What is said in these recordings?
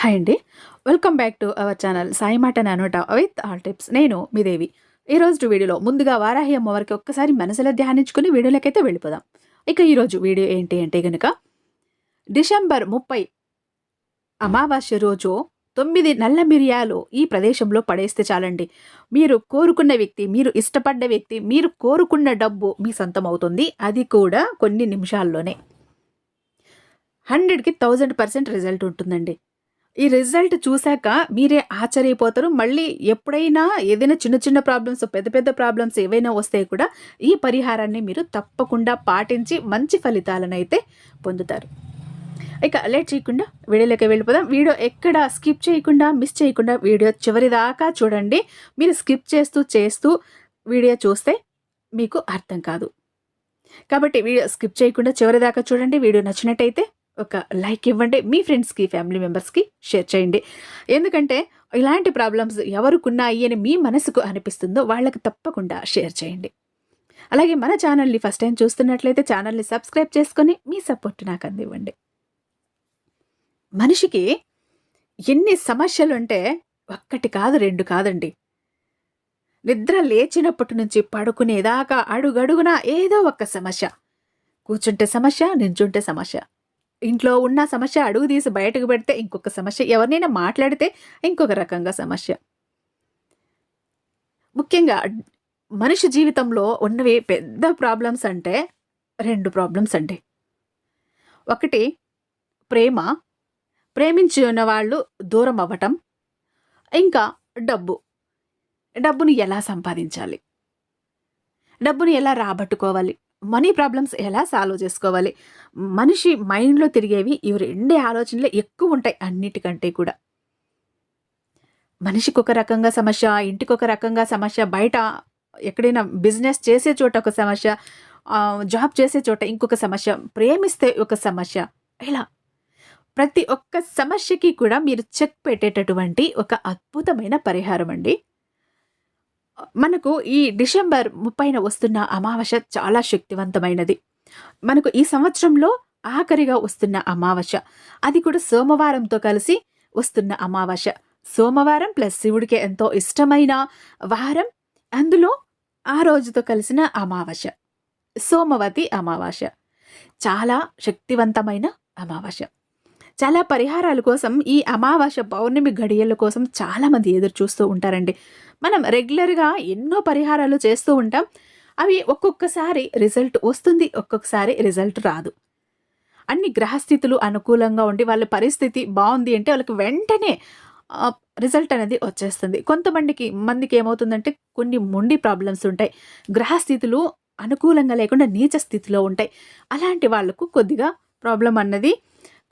Hi అండి. Welcome back to our channel Sai మాట నానోట విత్ ఆల్ టిప్స్ నేను మీ దేవి. ఈరోజు వీడియోలో ముందుగా వారాహి అమ్మవారికి ఒక్కసారి మనసులో ధ్యానించుకుని వీడియోలకైతే వెళ్ళిపోదాం. ఇక ఈరోజు వీడియో ఏంటి అంటే కనుక డిసెంబర్ ముప్పై అమావాస్య రోజు తొమ్మిది నల్ల మిరియాలు ఈ ప్రదేశంలో పడేస్తే చాలండి. మీరు కోరుకున్న వ్యక్తి మీరు ఇష్టపడ్డ వ్యక్తి మీరు కోరుకున్న డబ్బు మీ సొంతం అవుతుంది. అది కూడా కొన్ని నిమిషాల్లోనే. హండ్రెడ్కి థౌజండ్ పర్సెంట్ రిజల్ట్ ఉంటుందండి. ఈ రిజల్ట్ చూశాక మీరే ఆశ్చర్యపోతారు. మళ్ళీ ఎప్పుడైనా ఏదైనా చిన్న చిన్న ప్రాబ్లమ్స్ పెద్ద పెద్ద ప్రాబ్లమ్స్ ఏవైనా వస్తే కూడా ఈ పరిహారాన్ని మీరు తప్పకుండా పాటించి మంచి ఫలితాలను అయితే పొందుతారు. ఇక లేట్ చేయకుండా వీడియోలోకి వెళ్ళిపోదాం. వీడియో ఎక్కడ స్కిప్ చేయకుండా మిస్ చేయకుండా వీడియో చివరి దాకా చూడండి. మీరు స్కిప్ చేస్తూ చేస్తూ వీడియో చూస్తే మీకు అర్థం కాదు. కాబట్టి వీడియో స్కిప్ చేయకుండా చివరి దాకా చూడండి. వీడియో నచ్చినట్టయితే ఒక లైక్ ఇవ్వండి మీ ఫ్రెండ్స్కి ఫ్యామిలీ మెంబర్స్కి షేర్ చేయండి. ఎందుకంటే ఇలాంటి ప్రాబ్లమ్స్ ఎవరికున్నాయి అని మీ మనసుకు అనిపిస్తుందో వాళ్ళకి తప్పకుండా షేర్ చేయండి. అలాగే మన ఛానల్ని ఫస్ట్ టైం చూస్తున్నట్లయితే ఛానల్ని సబ్స్క్రైబ్ చేసుకొని మీ సపోర్ట్ నాకు అందివ్వండి. మనిషికి ఎన్ని సమస్యలు ఉంటే ఒక్కటి కాదు రెండు కాదండి. నిద్ర లేచినప్పటి నుంచి పడుకునేదాకా అడుగడుగునా ఏదో ఒక సమస్య. కూర్చుంటే సమస్య నించుంటే సమస్య. ఇంట్లో ఉన్న సమస్య అడుగు తీసి బయటకు పెడితే ఇంకొక సమస్య. ఎవరినైనా మాట్లాడితే ఇంకొక రకంగా సమస్య. ముఖ్యంగా మనిషి జీవితంలో ఉన్నవి పెద్ద ప్రాబ్లమ్స్ అంటే రెండు ప్రాబ్లమ్స్ అండి. ఒకటి ప్రేమ. ప్రేమించి వాళ్ళు దూరం అవ్వటం. ఇంకా డబ్బు. డబ్బుని ఎలా సంపాదించాలి? డబ్బుని ఎలా రాబట్టుకోవాలి? మనీ ప్రాబ్లమ్స్ ఎలా సాల్వ్ చేసుకోవాలి? మనిషి మైండ్లో తిరిగేవి ఇవి రెండే ఆలోచనలే ఎక్కువ ఉంటాయి అన్నిటికంటే కూడా. మనిషికి ఒక రకంగా సమస్య ఇంటికి ఒక రకంగా సమస్య బయట ఎక్కడైనా బిజినెస్ చేసే చోట ఒక సమస్య జాబ్ చేసే చోట ఇంకొక సమస్య ప్రేమిస్తే ఒక సమస్య ఇలా. ప్రతి ఒక్క సమస్యకి కూడా మీరు చెక్ పెట్టేటటువంటి ఒక అద్భుతమైన పరిహారం అండి. మనకు ఈ డిసెంబర్ ముప్పైన వస్తున్న అమావాస్య చాలా శక్తివంతమైనది. మనకు ఈ సంవత్సరంలో ఆఖరిగా వస్తున్న అమావాస్య. అది కూడా సోమవారంతో కలిసి వస్తున్న అమావాస్య. సోమవారం ప్లస్ శివుడికి ఎంతో ఇష్టమైన వారం. అందులో ఆ రోజుతో కలిసిన అమావాస్య. సోమవతి అమావాస్య. చాలా శక్తివంతమైన అమావాస్య. చాలా పరిహారాల కోసం ఈ అమావాస్య పౌర్ణమి గడియల కోసం చాలామంది ఎదురు చూస్తూ ఉంటారండి. మనం రెగ్యులర్గా ఎన్నో పరిహారాలు చేస్తూ ఉంటాం. అవి ఒక్కొక్కసారి రిజల్ట్ వస్తుంది ఒక్కొక్కసారి రిజల్ట్ రాదు. అన్ని గ్రహస్థితులు అనుకూలంగా ఉండి వాళ్ళ పరిస్థితి బాగుంది అంటే వాళ్ళకి వెంటనే రిజల్ట్ అనేది వచ్చేస్తుంది. కొంతమందికి మందికి ఏమవుతుందంటే కొన్ని మొండి ప్రాబ్లమ్స్ ఉంటాయి. గ్రహస్థితులు అనుకూలంగా లేకుండా నీచ స్థితిలో ఉంటాయి. అలాంటి వాళ్ళకు కొద్దిగా ప్రాబ్లం అన్నది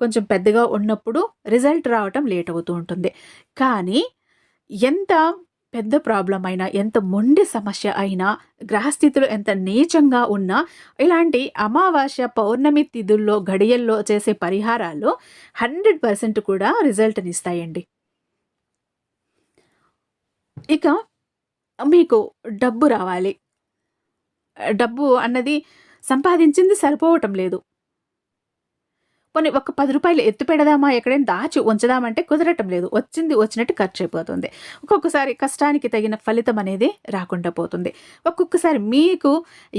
కొంచెం పెద్దగా ఉన్నప్పుడు రిజల్ట్ రావటం లేట్ అవుతూ ఉంటుంది. కానీ ఎంత పెద్ద ప్రాబ్లం అయినా ఎంత మొండి సమస్య అయినా గ్రహస్థితులు ఎంత నీచంగా ఉన్నా ఇలాంటి అమావాస్య పౌర్ణమి తిథుల్లో గడియల్లో చేసే పరిహారాలు హండ్రెడ్ పర్సెంట్ కూడా రిజల్ట్ని ఇస్తాయండి. ఇక మీకు డబ్బు రావాలి. డబ్బు అన్నది సంపాదించింది సరిపోవటం లేదు. పోనీ ఒక పది రూపాయలు ఎత్తు పెడదామా? ఎక్కడైనా దాచి ఉంచదామంటే కుదరటం లేదు. వచ్చింది వచ్చినట్టు ఖర్చు అయిపోతుంది. ఒక్కొక్కసారి కష్టానికి తగిన ఫలితం అనేది రాకుండా పోతుంది. ఒక్కొక్కసారి మీకు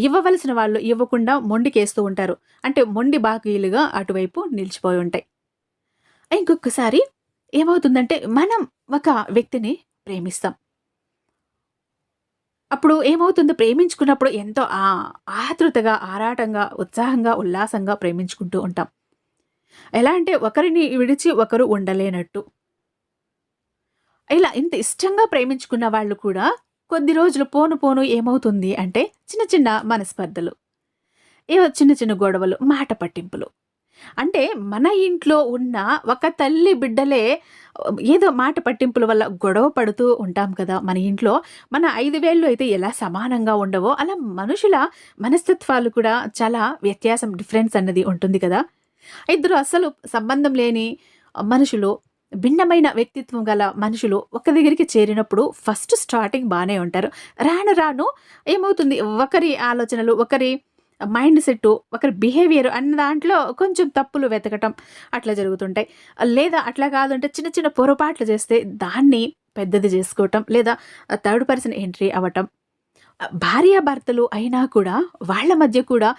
ఇవ్వవలసిన వాళ్ళు ఇవ్వకుండా మొండికేస్తూ ఉంటారు. అంటే మొండి బాకీలుగా అటువైపు నిలిచిపోయి ఉంటాయి. ఇంకొకసారి ఏమవుతుందంటే మనం ఒక వ్యక్తిని ప్రేమిస్తాం. అప్పుడు ఏమవుతుంది? ప్రేమించుకున్నప్పుడు ఎంతో ఆతృతగా ఆరాటంగా ఉత్సాహంగా ఉల్లాసంగా ప్రేమించుకుంటూ ఉంటాం. ఎలా అంటే ఒకరిని విడిచి ఒకరు ఉండలేనట్టు. ఇలా ఇంత ఇష్టంగా ప్రేమించుకున్న వాళ్ళు కూడా కొద్ది రోజులు పోను పోను ఏమవుతుంది అంటే చిన్న చిన్న మనస్పర్ధలు ఏవో చిన్న చిన్న గొడవలు మాట పట్టింపులు. అంటే మన ఇంట్లో ఉన్న ఒక తల్లి బిడ్డలే ఏదో మాట పట్టింపుల వల్ల గొడవ పడుతూ ఉంటాం కదా మన ఇంట్లో మన ఐదు వేళ్ళు అయితే ఎలా సమానంగా ఉండవో అలా మనుషుల మనస్తత్వాలు కూడా చాలా వ్యత్యాసం డిఫరెన్స్ అన్నది ఉంటుంది కదా. ఇద్దరు అసలు సంబంధం లేని మనుషులు భిన్నమైన వ్యక్తిత్వం గల మనుషులు ఒక దగ్గరికి చేరినప్పుడు ఫస్ట్ స్టార్టింగ్ బాగానే ఉంటారు. రాను రాను ఏమవుతుంది? ఒకరి ఆలోచనలు ఒకరి మైండ్ సెట్ ఒకరి బిహేవియర్ అన్న దాంట్లో కొంచెం తప్పులు వెతకటం అట్లా జరుగుతుంటాయి. లేదా అట్లా కాదంటే చిన్న చిన్న పొరపాట్లు చేస్తే దాన్ని పెద్దది చేసుకోవటం లేదా థర్డ్ పర్సన్ ఎంట్రీ అవ్వటం. భార్యాభర్తలు అయినా కూడా వాళ్ళ మధ్య కూడా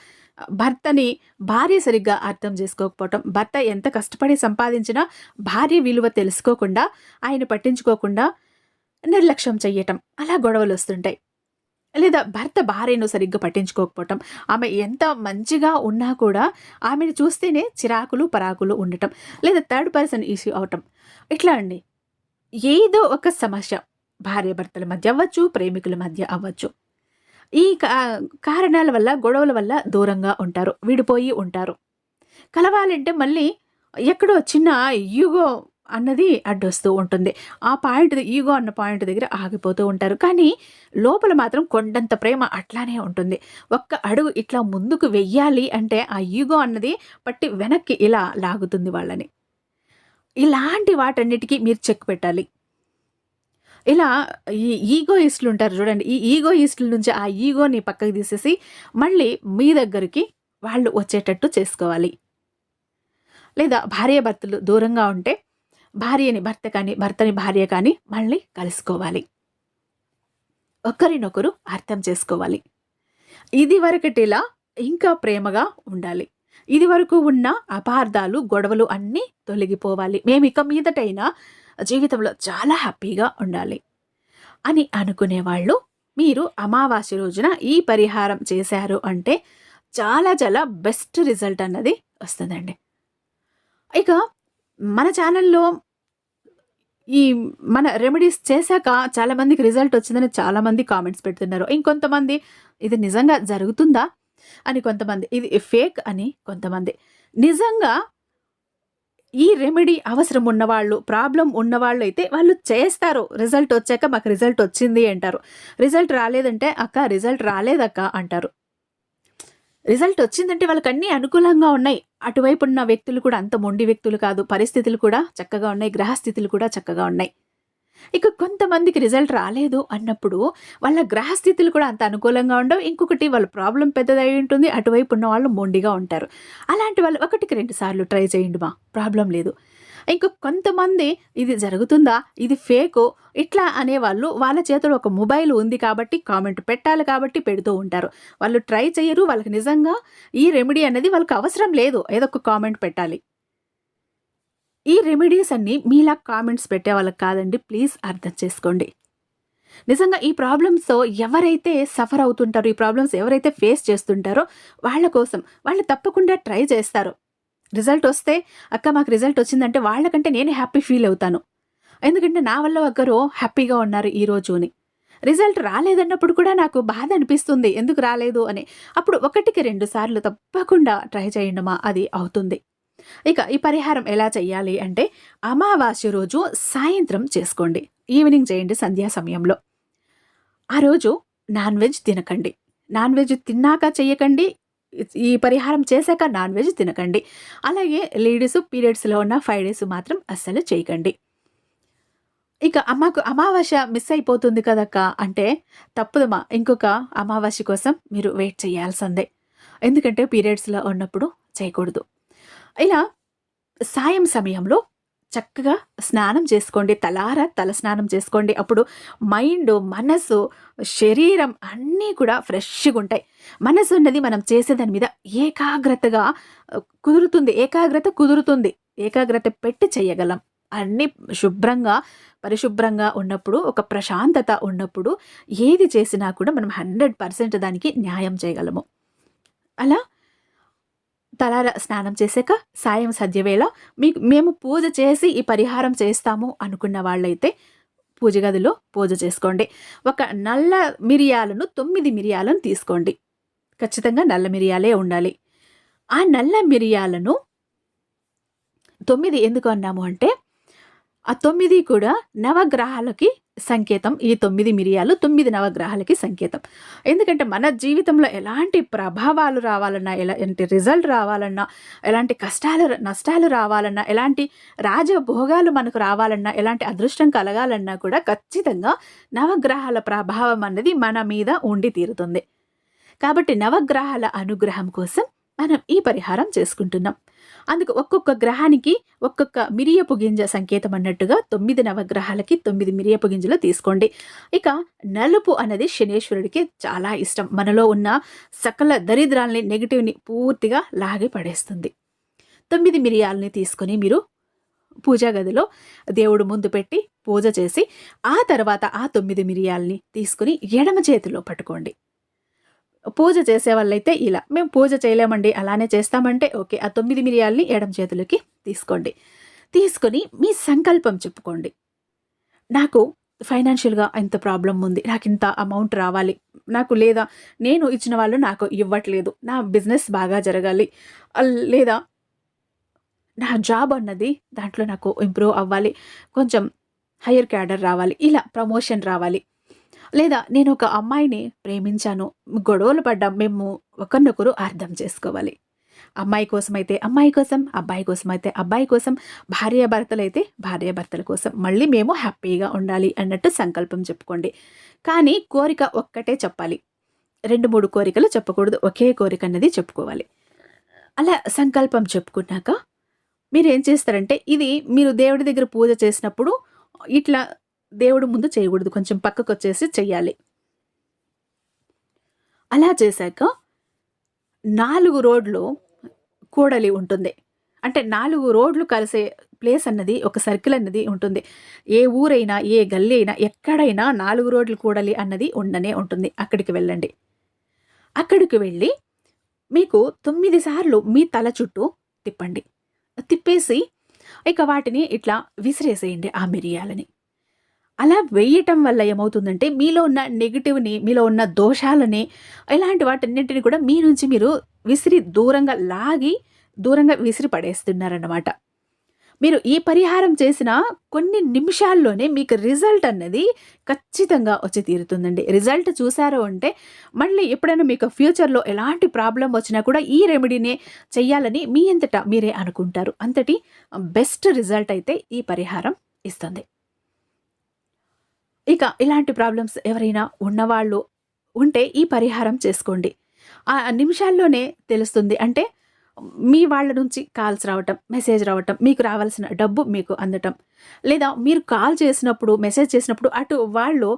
భర్తని భార్య సరిగ్గా అర్థం చేసుకోకపోవటం భర్త ఎంత కష్టపడి సంపాదించినా భార్య విలువ తెలుసుకోకుండా ఆయన పట్టించుకోకుండా నిర్లక్ష్యం చెయ్యటం. అలా గొడవలు వస్తుంటాయి. లేదా భర్త భార్యను సరిగ్గా పట్టించుకోకపోవటం. ఆమె ఎంత మంచిగా ఉన్నా కూడా ఆమెను చూస్తేనే చిరాకులు పరాకులు ఉండటం. లేదా థర్డ్ పర్సన్ ఇష్యూ అవటం. ఇట్లా అండి. ఏదో ఒక సమస్య. భార్య భర్తల మధ్య అవ్వచ్చు ప్రేమికుల మధ్య అవ్వచ్చు. ఈ కారణాల వల్ల గొడవల వల్ల దూరంగా ఉంటారు. విడిపోయి ఉంటారు. కలవాలంటే మళ్ళీ ఎక్కడో చిన్న ఈగో అన్నది అడ్డొస్తూ ఉంటుంది. ఆ పాయింట్ ఈగో అన్న పాయింట్ దగ్గర ఆగిపోతూ ఉంటారు. కానీ లోపల మాత్రం కొండంత ప్రేమ అట్లానే ఉంటుంది. ఒక్క అడుగు ఇట్లా ముందుకు వెయ్యాలి అంటే ఆ ఈగో అన్నది పట్టి వెనక్కి ఇలా లాగుతుంది వాళ్ళని. ఇలాంటి వాటన్నిటికీ మీరు చెక్ పెట్టాలి. ఇలా ఈ ఈగోయిస్టులు ఉంటారు చూడండి ఈ ఈగోయిస్టుల నుంచి ఆ ఈగోని పక్కకి తీసేసి మళ్ళీ మీ దగ్గరికి వాళ్ళు వచ్చేటట్టు చేసుకోవాలి. లేదా భార్యాభర్తలు దూరంగా ఉంటే భార్యని భర్త కానీ భర్తని భార్య కానీ మళ్ళీ కలుసుకోవాలి. ఒకరినొకరు అర్థం చేసుకోవాలి. ఇది వరకటిలా ఇంకా ప్రేమగా ఉండాలి. ఇది వరకు ఉన్న అపార్థాలు గొడవలు అన్నీ తొలగిపోవాలి. మేము ఇక మీదటైనా జీవితంలో చాలా హ్యాపీగా ఉండాలి. అని అనుకునేవాళ్ళు మీరు అమావాస్య రోజున ఈ పరిహారం చేశారు అంటే చాలా చాలా బెస్ట్ రిజల్ట్ అన్నది వస్తుందండి. ఇక మన ఛానల్లో ఈ మన రెమెడీస్ చేశాక చాలామందికి రిజల్ట్ వచ్చిందని చాలామంది కామెంట్స్ పెడుతున్నారు. ఇంకొంతమంది ఇది నిజంగా జరుగుతుందా అని కొంతమంది ఇది ఫేక్ అని కొంతమంది. నిజంగా ఈ రెమెడీ అవసరం ఉన్నవాళ్ళు ప్రాబ్లం ఉన్నవాళ్ళు అయితే వాళ్ళు చేస్తారు. రిజల్ట్ వచ్చాక మాకు రిజల్ట్ వచ్చింది అంటారు. రిజల్ట్ రాలేదంటే అక్క రిజల్ట్ రాలేదక్క అంటారు. రిజల్ట్ వచ్చిందంటే వాళ్ళకి అన్నీ అనుకూలంగా ఉన్నాయి. అటువైపు ఉన్న వ్యక్తులు కూడా అంత మొండి వ్యక్తులు కాదు. పరిస్థితులు కూడా చక్కగా ఉన్నాయి. గ్రహస్థితులు కూడా చక్కగా ఉన్నాయి. ఇక కొంతమందికి రిజల్ట్ రాలేదు అన్నప్పుడు వాళ్ళ గ్రహస్థితులు కూడా అంత అనుకూలంగా ఉండవు. ఇంకొకటి వాళ్ళ ప్రాబ్లం పెద్దదై ఉంటుంది. అటువైపు ఉన్న వాళ్ళు మొండిగా ఉంటారు. అలాంటి వాళ్ళు ఒకటికి రెండు సార్లు ట్రై చేయండి మా. ప్రాబ్లం లేదు. ఇంకా కొంతమంది ఇది జరుగుతుందా? ఇది ఫేకు? ఇట్లా అనేవాళ్ళు వాళ్ళ చేతిలో ఒక మొబైల్ ఉంది కాబట్టి కామెంట్ పెట్టాలి కాబట్టి పెడుతూ ఉంటారు. వాళ్ళు ట్రై చేయరు. వాళ్ళకి నిజంగా ఈ రెమెడీ అనేది వాళ్ళకి అవసరం లేదు. ఏదో ఒక కామెంట్ పెట్టాలి. ఈ రెమెడీస్ అన్నీ మీలా కామెంట్స్ పెట్టే వాళ్ళకి కాదండి. ప్లీజ్ అర్థం చేసుకోండి. నిజంగా ఈ ప్రాబ్లమ్స్తో ఎవరైతే సఫర్ అవుతుంటారో ఈ ప్రాబ్లమ్స్ ఎవరైతే ఫేస్ చేస్తుంటారో వాళ్ళ కోసం వాళ్ళు తప్పకుండా ట్రై చేస్తారు. రిజల్ట్ వస్తే అక్క మాకు రిజల్ట్ వచ్చిందంటే వాళ్ళకంటే నేను హ్యాపీ ఫీల్ అవుతాను. ఎందుకంటే నా వల్ల ఒకరు హ్యాపీగా ఉన్నారు ఈ రోజు అని రిజల్ట్ రాలేదన్నప్పుడు కూడా నాకు బాధ అనిపిస్తుంది. ఎందుకు రాలేదు? అని. అప్పుడు ఒకటికి రెండు సార్లు తప్పకుండా ట్రై చేయండమా అది అవుతుంది. ఇక ఈ పరిహారం ఎలా చేయాలి అంటే అమావాస్య రోజు సాయంత్రం చేసుకోండి. ఈవినింగ్ చేయండి సంధ్యా సమయంలో. ఆ రోజు నాన్ వెజ్ తినకండి. నాన్ వెజ్ తిన్నాక చేయకండి ఈ పరిహారం చేశాక నాన్ వెజ్ తినకండి. అలాగే లేడీస్ పీరియడ్స్లో ఉన్న ఫైవ్ డేస్ మాత్రం అస్సలు చేయకండి. ఇక అమ్మకు అమావాస్య మిస్ అయిపోతుంది కదక్క అంటే తప్పుదమ్మా ఇంకొక అమావాస్య కోసం మీరు వెయిట్ చేయాల్సిందే. ఎందుకంటే పీరియడ్స్లో ఉన్నప్పుడు చేయకూడదు. ఇలా సాయం సమయంలో చక్కగా స్నానం చేసుకోండి. తలార తల స్నానం చేసుకోండి. అప్పుడు మైండ్ మనసు శరీరం అన్నీ కూడా ఫ్రెష్గా ఉంటాయి. మనసు ఉన్నది మనం చేసే దాని మీద ఏకాగ్రతగా కుదురుతుంది. ఏకాగ్రత కుదురుతుంది. ఏకాగ్రత పెట్టి చేయగలం. అన్నీ శుభ్రంగా పరిశుభ్రంగా ఉన్నప్పుడు ఒక ప్రశాంతత ఉన్నప్పుడు ఏది చేసినా కూడా మనం హండ్రెడ్ పర్సెంట్ దానికి న్యాయం చేయగలము. అలా తలార స్నానం చేశాక సాయం సద్యవేళ మీకు మేము పూజ చేసి ఈ పరిహారం చేస్తాము అనుకున్న వాళ్ళైతే పూజ గదిలో పూజ చేసుకోండి. ఒక నల్ల మిరియాలను తొమ్మిది మిరియాలను తీసుకోండి. ఖచ్చితంగా నల్ల మిరియాలే ఉండాలి. ఆ నల్ల మిరియాలను తొమ్మిది ఎందుకు అన్నాము అంటే ఆ తొమ్మిది కూడా నవగ్రహాలకి సంకేతం ఈ తొమ్మిది మిరియాలు తొమ్మిది నవగ్రహాలకి సంకేతం. ఎందుకంటే మన జీవితంలో ఎలాంటి ప్రభావాలు రావాలన్నా ఎలాంటి రిజల్ట్ రావాలన్నా ఎలాంటి కష్టాలు నష్టాలు రావాలన్నా ఎలాంటి రాజభోగాలు మనకు రావాలన్నా ఎలాంటి అదృష్టం కలగాలన్నా కూడా ఖచ్చితంగా నవగ్రహాల ప్రభావం అన్నది మన మీద ఉండి తీరుతుంది. కాబట్టి నవగ్రహాల అనుగ్రహం కోసం మనం ఈ పరిహారం చేసుకుంటున్నాం. అందుకు ఒక్కొక్క గ్రహానికి ఒక్కొక్క మిరియపు గింజ సంకేతం అన్నట్టుగా తొమ్మిది నవగ్రహాలకి తొమ్మిది మిరియపు గింజలు తీసుకోండి. ఇక నలుపు అనేది శనేశ్వరుడికి చాలా ఇష్టం. మనలో ఉన్న సకల దరిద్రాల్ని నెగిటివ్ని పూర్తిగా లాగి పడేస్తుంది. తొమ్మిది మిరియాలని తీసుకొని మీరు పూజా గదిలో దేవుడు ముందు పెట్టి పూజ చేసి ఆ తర్వాత ఆ తొమ్మిది మిరియాలని తీసుకుని ఎడమ చేతిలో పట్టుకోండి. పూజ చేసే వాళ్ళైతే ఇలా. మేము పూజ చేయలేమండి. అలానే చేస్తామంటే ఓకే ఆ తొమ్మిది మిరియాల్ని ఎడమ చేతులకి తీసుకోండి. తీసుకొని మీ సంకల్పం చెప్పుకోండి. నాకు ఫైనాన్షియల్గా ఇంత ప్రాబ్లం ఉంది. నాకు ఇంత అమౌంట్ రావాలి. నాకు లేదా నేను ఇచ్చిన వాళ్ళు నాకు ఇవ్వట్లేదు. నా బిజినెస్ బాగా జరగాలి. లేదా నా జాబ్ అన్నది దాంట్లో నాకు ఇంప్రూవ్ అవ్వాలి. కొంచెం హయ్యర్ క్యాడర్ రావాలి. ఇలా ప్రమోషన్ రావాలి. లేదా నేను ఒక అమ్మాయిని ప్రేమించాను గొడవలు పడ్డాం మేము ఒకరినొకరు అర్థం చేసుకోవాలి. అమ్మాయి కోసం అయితే అమ్మాయి కోసం అబ్బాయి కోసం అయితే అబ్బాయి కోసం భార్యాభర్తలు అయితే భార్యాభర్తల కోసం. మళ్ళీ మేము హ్యాపీగా ఉండాలి అన్నట్టు సంకల్పం చెప్పుకోండి. కానీ కోరిక ఒక్కటే చెప్పాలి. రెండు మూడు కోరికలు చెప్పకూడదు. ఒకే కోరిక అన్నది చెప్పుకోవాలి. అలా సంకల్పం చెప్పుకున్నాక మీరు ఏం చేస్తారంటే ఇది మీరు దేవుడి దగ్గర పూజ చేసినప్పుడు ఇట్లా దేవుడు ముందు చేయకూడదు. కొంచెం పక్కకు వచ్చేసి చెయ్యాలి. అలా చేశాక నాలుగు రోడ్లు కూడలి ఉంటుంది. అంటే నాలుగు రోడ్లు కలిసే ప్లేస్ అన్నది ఒక సర్కిల్ అన్నది ఉంటుంది. ఏ ఊరైనా ఏ గల్లీ అయినా ఎక్కడైనా నాలుగు రోడ్లు కూడలి అన్నది ఉండనే ఉంటుంది. అక్కడికి వెళ్ళండి. అక్కడికి వెళ్ళి మీకు తొమ్మిది సార్లు మీ తల చుట్టూ తిప్పండి. తిప్పేసి ఇక వాటిని ఇట్లా విసిరేసేయండి ఆ మిరియాలని. అలా వేయటం వల్ల ఏమవుతుందంటే మీలో ఉన్న నెగిటివ్ని మీలో ఉన్న దోషాలని ఇలాంటి వాటన్నింటిని కూడా మీ నుంచి మీరు విసిరి దూరంగా లాగి దూరంగా విసిరి పడేస్తున్నారన్నమాట. మీరు ఈ పరిహారం చేసిన కొన్ని నిమిషాల్లోనే మీకు రిజల్ట్ అన్నది ఖచ్చితంగా వచ్చి తీరుతుందండి. రిజల్ట్ చూసారో అంటే మళ్ళీ ఎప్పుడైనా మీకు ఫ్యూచర్లో ఎలాంటి ప్రాబ్లం వచ్చినా కూడా ఈ రెమెడీనే చెయ్యాలని మీ అంతటా మీరే అనుకుంటారు. అంతటి బెస్ట్ రిజల్ట్ అయితే ఈ పరిహారం ఇస్తుంది. ఇక ఇలాంటి ప్రాబ్లమ్స్ ఎవరైనా ఉన్నవాళ్ళు ఉంటే ఈ పరిహారం చేసుకోండి. ఆ నిమిషాల్లోనే తెలుస్తుంది అంటే మీ వాళ్ళ నుంచి కాల్స్ రావటం మెసేజ్ రావటం మీకు రావాల్సిన డబ్బు మీకు అందటం. లేదా మీరు కాల్ చేసినప్పుడు మెసేజ్ చేసినప్పుడు అటు వాళ్ళు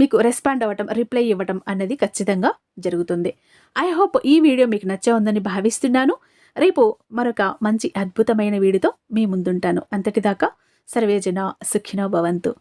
మీకు రెస్పాండ్ అవ్వటం రిప్లై ఇవ్వటం అనేది ఖచ్చితంగా జరుగుతుంది. ఐ హోప్ ఈ వీడియో మీకు నచ్చే ఉందని భావిస్తున్నాను. రేపు మరొక మంచి అద్భుతమైన వీడియోతో మీ ముందుంటాను. అంతటిదాకా సర్వేజన సుఖినో భవంతు.